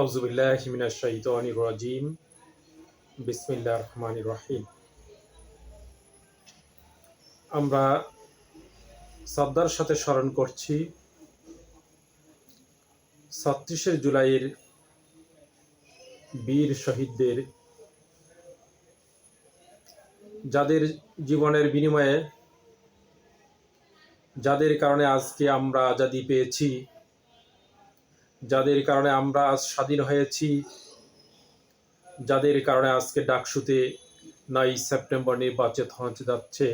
আউজুবিল্লাহ মিনাশ শাইতানির রাজিম। বিসমিল্লাহ রহমান রহিম। আমরা শ্রদ্ধার সাথে স্মরণ করছি ছত্রিশে জুলাইয়ের বীর শহীদদের, যাদের জীবনের বিনিময়ে, যাদের কারণে আজকে আমরা আজাদি পেয়েছি। যাদের কারণে আমরা আজ স্বাধীন হয়েছি, যাদের কারণে আজকে ডাকসুতে নয় সেপ্টেম্বর নির্বাচিত হতে যাচ্ছে,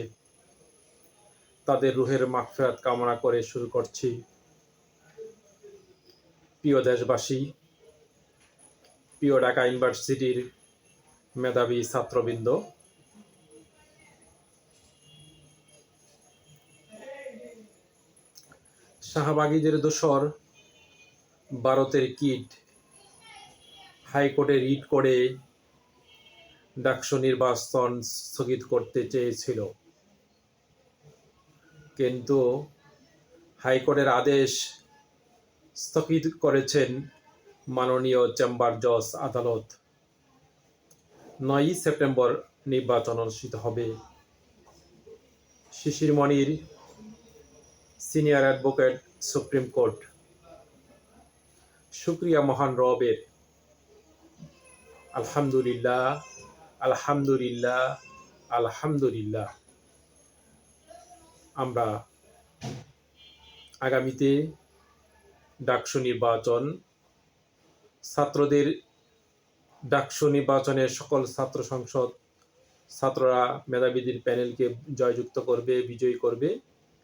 তাদের রুহের মাগফিরাত কামনা করে শুরু করছি। প্রিয় দেশবাসী, প্রিয় ঢাকা ইউনিভার্সিটির মেধাবী ছাত্রবৃন্দ, শাহবাগীদের দোসর ভারতের কিট হাইকোর্টে রিট করে ডাকসু নির্বাচন স্থগিত করতে চেয়েছিল। কিন্তু হাইকোর্টের আদেশ স্থগিত করেছেন মাননীয় চেম্বার জজ আদালত। নয়ই সেপ্টেম্বর নির্বাচন অনুষ্ঠিত হবে। শিশিরমণির সিনিয়র অ্যাডভোকেট, সুপ্রিম কোর্ট। শুক্রিয়া মহান রবের। আলহামদুলিল্লাহ আলহামদুলিল্লাহ আলহামদুলিল্লাহ। আমরা আগামীতে ডাকসু নির্বাচন, ছাত্রদের ডাকসু নির্বাচনে সকল ছাত্র সংসদ, ছাত্ররা, মেধাবীদের প্যানেলকে জয়যুক্ত করবে, বিজয়ী করবে।